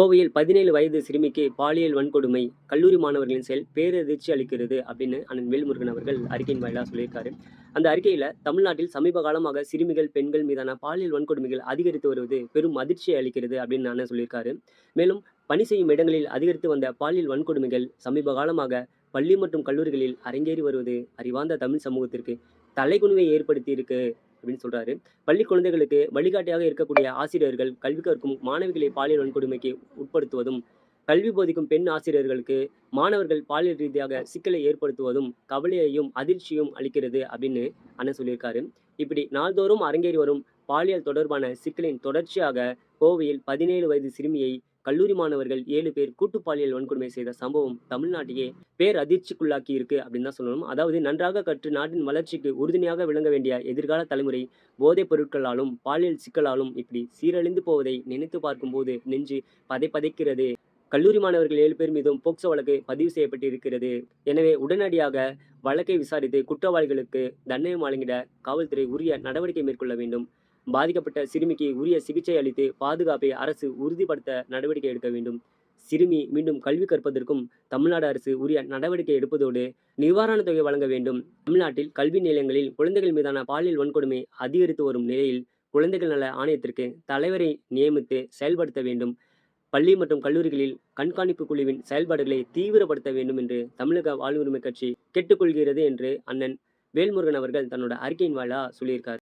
கோவையில் பதினேழு வயது சிறுமிக்கு பாலியல் வன்கொடுமை கல்லூரி மாணவர்களின் செயல் பேரதிர்ச்சி அளிக்கிறது அப்படின்னு அண்ணன் வேல்முருகன் அவர்கள் அறிக்கையின் வாயிலாக சொல்லியிருக்காரு. அந்த அறிக்கையில் தமிழ்நாட்டில் சமீப காலமாக சிறுமிகள் பெண்கள் மீதான பாலியல் வன்கொடுமைகள் அதிகரித்து வருவது பெரும் அதிர்ச்சியை அளிக்கிறது அப்படின்னு அண்ணன் சொல்லியிருக்காரு. மேலும் பணி செய்யும் இடங்களில் அதிகரித்து வந்த பாலியல் வன்கொடுமைகள் சமீப காலமாக பள்ளி மற்றும் கல்லூரிகளில் அரங்கேறி வருவது அறிவார்ந்த தமிழ் சமூகத்திற்கு தலைகுனிவை ஏற்படுத்தி இருக்கு அப்படின்னு சொல்றாரு. பள்ளி குழந்தைகளுக்கு வழிகாட்டியாக இருக்கக்கூடிய ஆசிரியர்கள் கல்வி கற்கும் மாணவிகளை பாலியல் வன்கொடுமைக்கு உட்படுத்துவதும் கல்வி போதிக்கும் பெண் ஆசிரியர்களுக்கு மாணவர்கள் பாலியல் ரீதியாக சிக்கலை ஏற்படுத்துவதும் கவலையையும் அதிர்ச்சியும் அளிக்கிறது அப்படின்னு அண்ணன் சொல்லியிருக்காரு. இப்படி நாள்தோறும் அரங்கேறி வரும் பாலியல் தொடர்பான சிக்கலின் தொடர்ச்சியாக கோவையில் பதினேழு வயது சிறுமியை கல்லூரி மாணவர்கள் ஏழு பேர் கூட்டு பாலியல் வன்கொடுமை செய்த சம்பவம் தமிழ்நாட்டையே பேர் அதிர்ச்சிக்குள்ளாக்கி இருக்கு அப்படின்னு தான் சொல்லணும். அதாவது நன்றாக கற்று நாட்டின் வளர்ச்சிக்கு உறுதுணையாக விளங்க வேண்டிய எதிர்கால தலைமுறை போதைப் பொருட்களாலும் பாலியல் சிக்கலாலும் இப்படி சீரழிந்து போவதை நினைத்து பார்க்கும்போது நெஞ்சு பதை பதைக்கிறது. கல்லூரி மாணவர்கள் ஏழு பேர் மீதும் போக்சோ வழக்கு பதிவு செய்யப்பட்டிருக்கிறது. எனவே உடனடியாக வழக்கை விசாரித்து குற்றவாளிகளுக்கு தண்டனை வழங்கிட காவல்துறை உரிய நடவடிக்கை மேற்கொள்ள வேண்டும். பாதிக்கப்பட்ட சிறுமிக்கு உரிய சிகிச்சை அளித்து பாதுகாப்பை அரசு உறுதிப்படுத்த நடவடிக்கை எடுக்க வேண்டும். சிறுமி மீண்டும் கல்வி கற்பதற்கும் தமிழ்நாடு அரசு உரிய நடவடிக்கை எடுப்பதோடு நிவாரணத் தொகை வழங்க வேண்டும். தமிழ்நாட்டில் கல்வி நிலையங்களில் குழந்தைகள் மீதான பாலியல் வன்கொடுமை அதிகரித்து வரும் நிலையில் குழந்தைகள் நல ஆணையத்திற்கு தலைவரை நியமித்து செயல்படுத்த வேண்டும். பள்ளி மற்றும் கல்லூரிகளில் கண்காணிப்பு குழுவின் செயல்பாடுகளை தீவிரப்படுத்த வேண்டும் என்று தமிழக வாழ்வுரிமை கட்சி கேட்டுக்கொள்கிறது என்று அண்ணன் வேல்முருகன் அவர்கள் தன்னோட அறிக்கையின் வாயிலாக சொல்லியிருக்காரு.